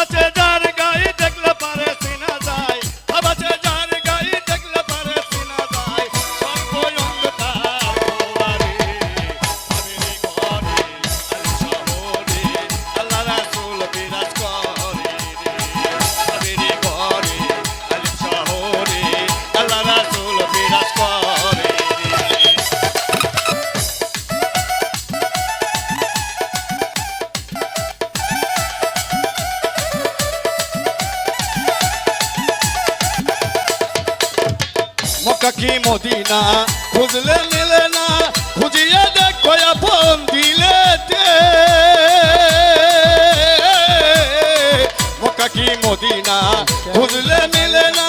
Bate কাকি Medina? খুঁজলে নিলে না খুঁজিয়ে দেখো আপন দিলে কাকি মদিনা? খুঁজলে মিলে না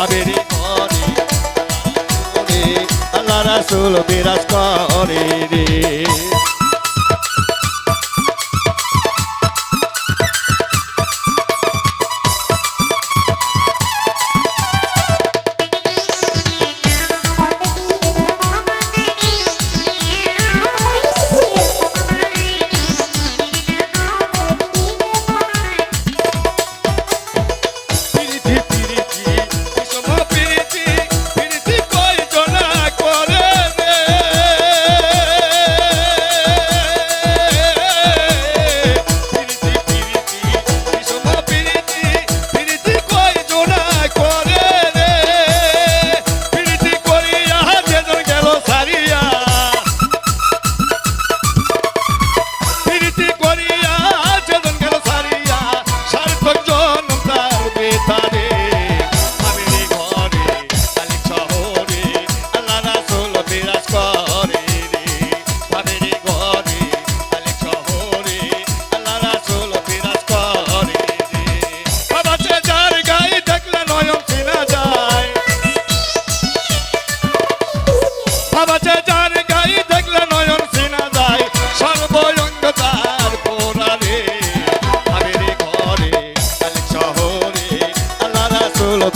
ভাবেরি করে আল্লাহ রাসুল বিরাজ করে রে।